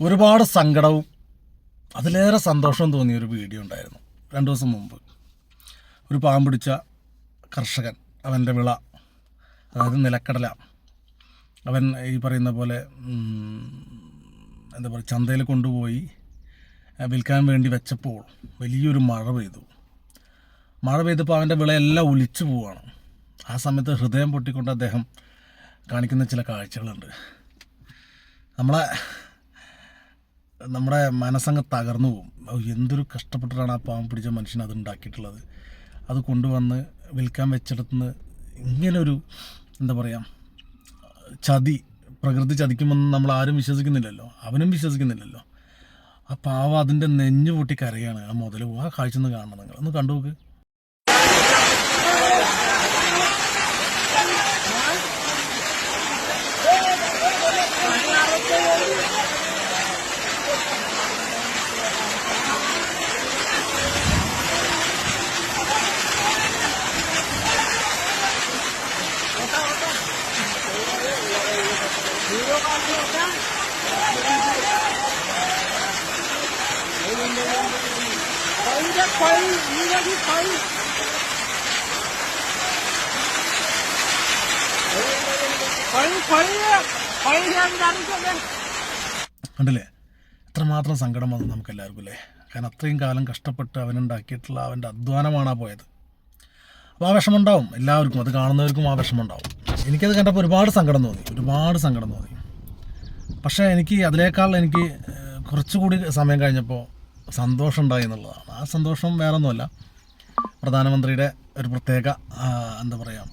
ഒരുപാട് സങ്കടവും അതിലേറെ സന്തോഷവും തോന്നിയ ഒരു വീഡിയോ ഉണ്ടായിരുന്നു. രണ്ട് ദിവസം മുമ്പ്. ഒരു പാമ്പ് പിടിച്ച കർഷകൻ അവന്റെ വിള അതായത് നിലക്കടല. അവൻ ഈ പറയുന്ന പോലെ എന്താ പറയുക ചന്തയിൽ കൊണ്ടുപോയി വിൽക്കാൻ വേണ്ടി വെച്ചപ്പോൾ വലിയൊരു മഴ പെയ്തു. മഴ പെയ്തപ്പോൾ അവന്റെ വിളയെല്ലാം ഒലിച്ചു പോവുകയാണ് ആ സമയത്ത് ഹൃദയം പൊട്ടിക്കൊണ്ട് അദ്ദേഹം കാണിക്കുന്ന ചില കാഴ്ചകളുണ്ട്. നമ്മളെ നമ്മുടെ മനസ്സങ്ങ് തകർന്നു പോകും. എന്തൊരു കഷ്ടപ്പെട്ടിട്ടാണ് ആ പാമ്പ് പിടിച്ച മനുഷ്യൻ അത് ഉണ്ടാക്കിയിട്ടുള്ളത്. അത് കൊണ്ടുവന്ന് വിൽക്കാൻ വെച്ചിടത്തുനിന്ന് ഇങ്ങനൊരു എന്താ പറയുക ചതി പ്രകൃതി ചതിക്കുമെന്ന് നമ്മൾ ആരും വിശ്വസിക്കുന്നില്ലല്ലോ. അവനും വിശ്വസിക്കുന്നില്ലല്ലോ. ആ പാവ അതിന്റെ നെഞ്ഞു പൊട്ടി കരയാണ്. ആ മുതൽ ആ കാഴ്ച ഒന്ന് കാണണം നിങ്ങൾ. ഒന്ന് കണ്ടു നോക്ക്. കണ്ടില്ലേ? എത്രമാത്രം സങ്കടം വന്നു നമുക്ക് എല്ലാവർക്കും അല്ലേ? കാരണം അത്രയും കാലം കഷ്ടപ്പെട്ട് അവനുണ്ടാക്കിയിട്ടുള്ള അവന്റെ അധ്വാനമാണ് പോയത്. അപ്പോൾ ആ വിഷമമുണ്ടാവും എല്ലാവർക്കും. അത് കാണുന്നവർക്കും ആ വിഷമമുണ്ടാവും എനിക്കത് കണ്ടപ്പോൾ ഒരുപാട് സങ്കടം തോന്നി. ഒരുപാട് സങ്കടം തോന്നി. പക്ഷേ എനിക്ക് അതിനേക്കാൾ എനിക്ക് കുറച്ചുകൂടി സമയം കഴിഞ്ഞപ്പോൾ സന്തോഷം ഉണ്ടായി എന്നുള്ളതാണ്. ആ സന്തോഷം വേറെ ഒന്നുമല്ല പ്രധാനമന്ത്രിയുടെ ഒരു പ്രത്യേക എന്താ പറയുക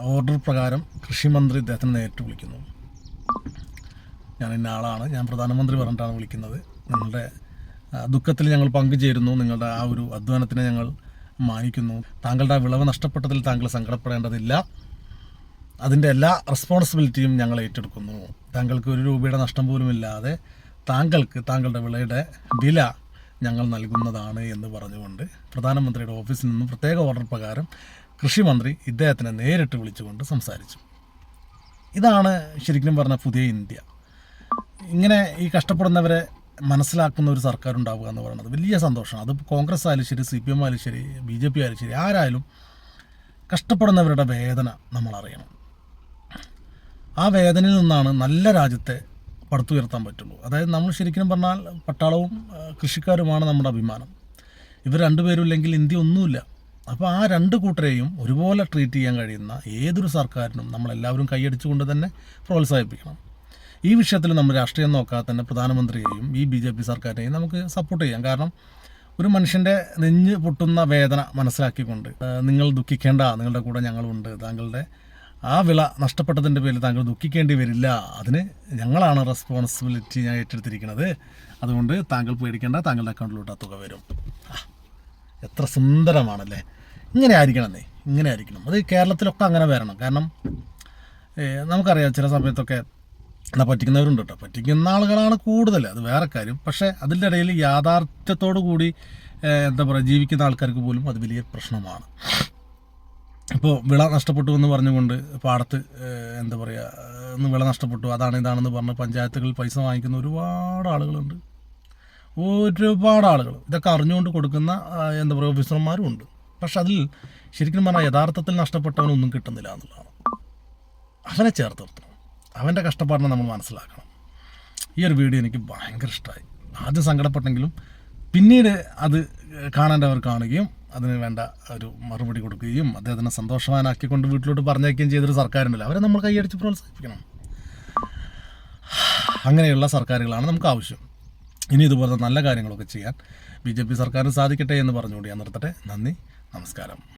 ഓർഡർ പ്രകാരം കൃഷിമന്ത്രി ഇദ്ദേഹത്തിന് നേരിട്ട് വിളിക്കുന്നു. ഞാൻ ഇന്ന ആളാണ്. ഞാൻ പ്രധാനമന്ത്രി പറഞ്ഞിട്ടാണ് വിളിക്കുന്നത്. നിങ്ങളുടെ ദുഃഖത്തിൽ ഞങ്ങൾ പങ്കുചേരുന്നു. നിങ്ങളുടെ ആ ഒരു അധ്വാനത്തിനെ ഞങ്ങൾ മാനിക്കുന്നു. താങ്കളുടെ ആ വിളവ് നഷ്ടപ്പെട്ടതിൽ താങ്കൾ സങ്കടപ്പെടേണ്ടതില്ല. അതിന്റെ എല്ലാ റെസ്പോൺസിബിലിറ്റിയും ഞങ്ങൾ ഏറ്റെടുക്കുന്നു. താങ്കൾക്ക് ഒരു രൂപയുടെ നഷ്ടം പോലും ഇല്ലാതെ താങ്കൾക്ക് താങ്കളുടെ വിളയുടെ വില ഞങ്ങൾ നൽകുന്നതാണ് എന്ന് പറഞ്ഞുകൊണ്ട് പ്രധാനമന്ത്രിയുടെ ഓഫീസിൽ നിന്നും പ്രത്യേക ഓർഡർ പ്രകാരം കൃഷിമന്ത്രി ഇദ്ദേഹത്തിനെ നേരിട്ട് വിളിച്ചുകൊണ്ട് സംസാരിച്ചു. ഇതാണ് ശരിക്കും പറഞ്ഞ പുതിയ ഇന്ത്യ. ഇങ്ങനെ ഈ കഷ്ടപ്പെടുന്നവരെ മനസ്സിലാക്കുന്ന ഒരു സർക്കാർ ഉണ്ടാവുക എന്ന് പറയുന്നത് വലിയ സന്തോഷമാണ്. അത് കോൺഗ്രസ് ആയാലും ശരി സി പി എം ആയാലും ശരി ബി ജെ പി ആയാലും ശരി ആരായാലും കഷ്ടപ്പെടുന്നവരുടെ വേദന നമ്മൾ അറിയണം ആ വേദനയിൽ നിന്നാണ് നല്ല രാജ്യത്തെ പടുത്തുയർത്താൻ പറ്റുള്ളൂ. അതായത് നമ്മൾ ശരിക്കും പറഞ്ഞാൽ പട്ടാളവും കൃഷിക്കാരുമാണ് നമ്മുടെ അഭിമാനം. ഇവർ രണ്ടുപേരും ഇല്ലെങ്കിൽ ഇന്ത്യ ഒന്നുമില്ല. അപ്പോൾ ആ രണ്ട് കൂട്ടരെയും ഒരുപോലെ ട്രീറ്റ് ചെയ്യാൻ കഴിയുന്ന ഏതൊരു സർക്കാരിനും നമ്മളെല്ലാവരും കൈയടിച്ചുകൊണ്ട് തന്നെ പ്രോത്സാഹിപ്പിക്കണം. ഈ വിഷയത്തിൽ നമ്മൾ രാഷ്ട്രീയം നോക്കാതെ തന്നെ പ്രധാനമന്ത്രിയെയും ഈ ബി ജെ പി സർക്കാരിനെയും നമുക്ക് സപ്പോർട്ട് ചെയ്യാം. കാരണം ഒരു മനുഷ്യന്റെ നെഞ്ഞ് പൊട്ടുന്ന വേദന മനസ്സിലാക്കിക്കൊണ്ട് നിങ്ങൾ ദുഃഖിക്കേണ്ട നിങ്ങളുടെ കൂടെ ഞങ്ങളുണ്ട് താങ്കളുടെ ആ വിള നഷ്ടപ്പെട്ടതിന്റെ പേരിൽ താങ്കൾ ദുഃഖിക്കേണ്ടി വരില്ല. അതിന് ഞങ്ങളാണ് റെസ്പോൺസിബിലിറ്റി ഞാൻ ഏറ്റെടുത്തിരിക്കുന്നത്. അതുകൊണ്ട് താങ്കൾ പേടിക്കേണ്ട താങ്കളുടെ അക്കൗണ്ടിലോട്ട് ആ തുക വരും. എത്ര സുന്ദരമാണല്ലേ. ഇങ്ങനെ ആയിരിക്കണമെന്നേ ഇങ്ങനെ ആയിരിക്കണം. അത് കേരളത്തിലൊക്കെ അങ്ങനെ വരണം. കാരണം നമുക്കറിയാം ചില സമയത്തൊക്കെ എന്നാൽ പറ്റിക്കുന്നവരുണ്ട് കേട്ടോ. പറ്റിക്കുന്ന ആളുകളാണ് കൂടുതൽ. അത് വേറെ കാര്യം. പക്ഷേ അതിന്റെ ഇടയിൽ യാഥാർത്ഥ്യത്തോടു കൂടി എന്താ പറയുക ജീവിക്കുന്ന ആൾക്കാർക്ക് പോലും അത് വലിയ പ്രശ്നമാണ്. ഇപ്പോൾ വിള നഷ്ടപ്പെട്ടു എന്ന് പറഞ്ഞുകൊണ്ട് പാടത്ത് എന്താ പറയുക ഒന്ന് വിള നഷ്ടപ്പെട്ടു. അതാണ് ഇതാണെന്ന് പറഞ്ഞ് പഞ്ചായത്തുകൾ പൈസ വാങ്ങിക്കുന്ന ഒരുപാട് ആളുകളുണ്ട്. ഒരുപാട് ആളുകൾ. ഇതൊക്കെ അറിഞ്ഞുകൊണ്ട് കൊടുക്കുന്ന എന്താ പറയുക ഓഫീസർമാരും ഉണ്ട്. പക്ഷെ അതിൽ ശരിക്കും പറഞ്ഞാൽ യഥാർത്ഥത്തിൽ നഷ്ടപ്പെട്ടവനൊന്നും കിട്ടുന്നില്ല എന്നുള്ളതാണ്. അവനെ ചേർത്ത് നിർത്തണം. അവന്റെ കഷ്ടപ്പാടിനെ നമ്മൾ മനസ്സിലാക്കണം. ഈ ഒരു വീഡിയോ എനിക്ക് ഭയങ്കര ഇഷ്ടമായി. ആദ്യം സങ്കടപ്പെട്ടെങ്കിലും പിന്നീട് അത് കാണേണ്ടവർ കാണുകയും അതിന് വേണ്ട ഒരു മറുപടി കൊടുക്കുകയും അദ്ദേഹത്തിനെ സന്തോഷവാനാക്കിക്കൊണ്ട് വീട്ടിലോട്ട് പറഞ്ഞയക്കുകയും ചെയ്തൊരു സർക്കാരുണ്ടല്ലോ അവരെ നമ്മൾ കൈയടിച്ച് പ്രോത്സാഹിപ്പിക്കണം. അങ്ങനെയുള്ള സർക്കാരുകളാണ് നമുക്ക് ആവശ്യം. ഇനി ഇതുപോലത്തെ നല്ല കാര്യങ്ങളൊക്കെ ചെയ്യാൻ ബി ജെ പി സർക്കാരിന് സാധിക്കട്ടെ എന്ന് പറഞ്ഞുകൊണ്ട് ഞാൻ നിർത്തട്ടെ. നന്ദി. നമസ്കാരം.